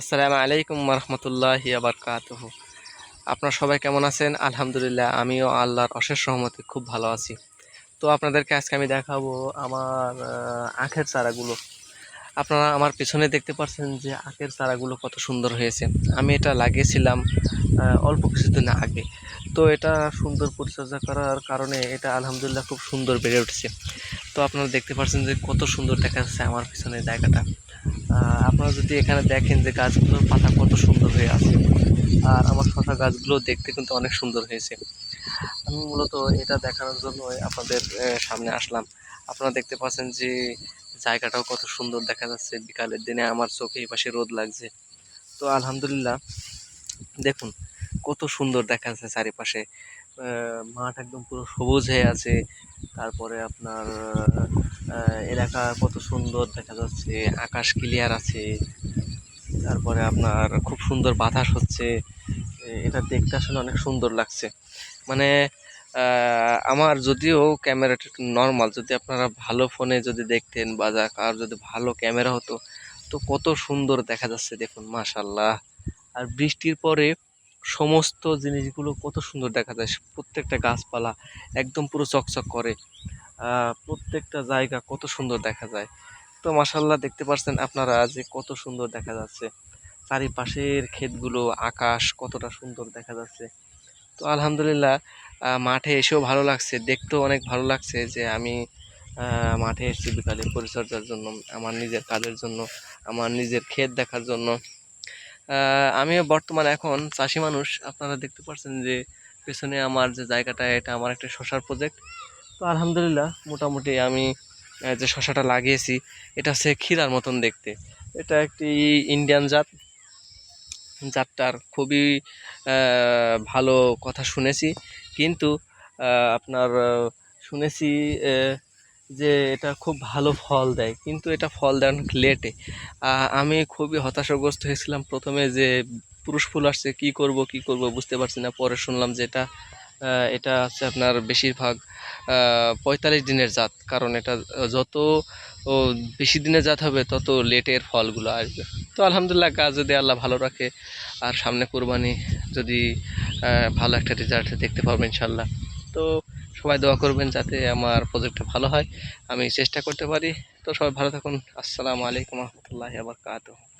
আসসালামু আলাইকুম রহমতুল্লাহি আবরকাতহ আপনারা সবাই কেমন আছেন? আলহামদুলিল্লাহ, আমিও আল্লাহর অশেষ সহমতে খুব ভালো আছি। তো আপনাদেরকে আজকে আমি দেখাবো আমার আখের চারাগুলো। আপনারা আমার পেছনে দেখতে পাচ্ছেন যে আখের চারাগুলো কত সুন্দর হয়েছে। আমি এটা লাগিয়েছিলাম অল্প কিছুদিন আগে। তো এটা সুন্দর পরিচর্যা করার কারণে এটা আলহামদুলিল্লাহ খুব সুন্দর বেড়ে উঠেছে। তো আপনারা দেখতে পাচ্ছেন যে কত সুন্দর দেখা যাচ্ছে আমার পিছনে জায়গাটা। আপনারা যদি এখানে দেখেন যে গাছগুলোর পাতা কত সুন্দর হয়ে আছে, আর আমার শশা গাছগুলো দেখতে কিন্তু অনেক সুন্দর হয়েছে। আমি মূলত এটা দেখানোর জন্য আপনাদের সামনে আসলাম। আপনারা দেখতে পাচ্ছেন যে জায়গাটাও কত সুন্দর দেখা যাচ্ছে। বিকালের দিনে আমার চোখে এই পাশে রোদ লাগছে। তো আলহামদুলিল্লাহ, দেখুন কত সুন্দর দেখা যাচ্ছে চারিপাশে। মাঠ একদম পুরো সবুজ হয়ে আছে। তারপরে আপনার এলাকা কত সুন্দর দেখা যাচ্ছে, আকাশ ক্লিয়ার আছে। তারপরে আপনার খুব সুন্দর বাতাস হচ্ছে। এটা দেখতে আসলে অনেক সুন্দর লাগছে। মানে আমার যদিও ক্যামেরাটা নর্মাল যদি আপনারা ভালো ফোনে যদি দেখতেন বা যা আর যদি ভালো ক্যামেরা হতো, তো কত সুন্দর দেখা যাচ্ছে দেখুন মাশাল্লাহ আর বৃষ্টির পরে সমস্ত জিনিসগুলো কত সুন্দর দেখা যায়। প্রত্যেকটা গাছপালা একদম পুরো চকচক করে। প্রত্যেকটা জায়গা কত সুন্দর দেখা যায়। তো মাশাল্লাহ দেখতে পাচ্ছেন আপনারা যে কত সুন্দর দেখা যাচ্ছে। চারিপাশের ক্ষেতগুলো, আকাশ কতটা সুন্দর দেখা যাচ্ছে। তো আলহামদুলিল্লাহ মাঠে এসেও ভালো লাগছে। দেখতেও অনেক ভালো লাগছে যে আমি মাঠে এসেছি বিকালে পরিচর্যার জন্য, আমার নিজের কাজের জন্য, আমার নিজের ক্ষেত দেখার জন্য। আমিও বর্তমানে এখন চাষি মানুষ। আপনারা দেখতে পাচ্ছেন যে পেছনে আমার যে জায়গাটা, এটা আমার একটা শশার প্রজেক্ট তো আলহামদুলিল্লাহ, মোটামুটি আমি যে শশাটা লাগিয়েছি, এটা হচ্ছে ক্ষীরার মতন দেখতে। এটা একটি ইন্ডিয়ান জাত। জাতটার খুবই ভালো কথা শুনেছি। কিন্তু আপনার শুনেছি যে এটা খুব ভালো ফল দেয়, কিন্তু এটা ফল দেয় অনেক লেটে আমি খুবই হতাশাগ্রস্ত হয়েছিলাম প্রথমে যে পুরুষ ফুল আসছে, কি করব কি করব বুঝতে পারছি না। পরে শুনলাম যে এটা এটা হচ্ছে আপনার বেশিরভাগ পঁয়তাল্লিশ দিনের জাত, কারণ এটা যত বেশি দিনের জাত হবে, তত লেটের ফলগুলো আসবে। তো আলহামদুলিল্লাহ, গাছ যদি আল্লাহ ভালো রাখে, আর সামনে কোরবানি যদি ভালো একটা রেজাল্ট দেখতে পাবো ইনশাল্লাহ তো সবাই দোয়া করবেন যাতে আমার প্রজেক্টটা ভালো হয়। আমি চেষ্টা করতে পারি। তো সবাই ভালো থাকুন। আসসালামু আলাইকুম রহমতুল্লাহ আবার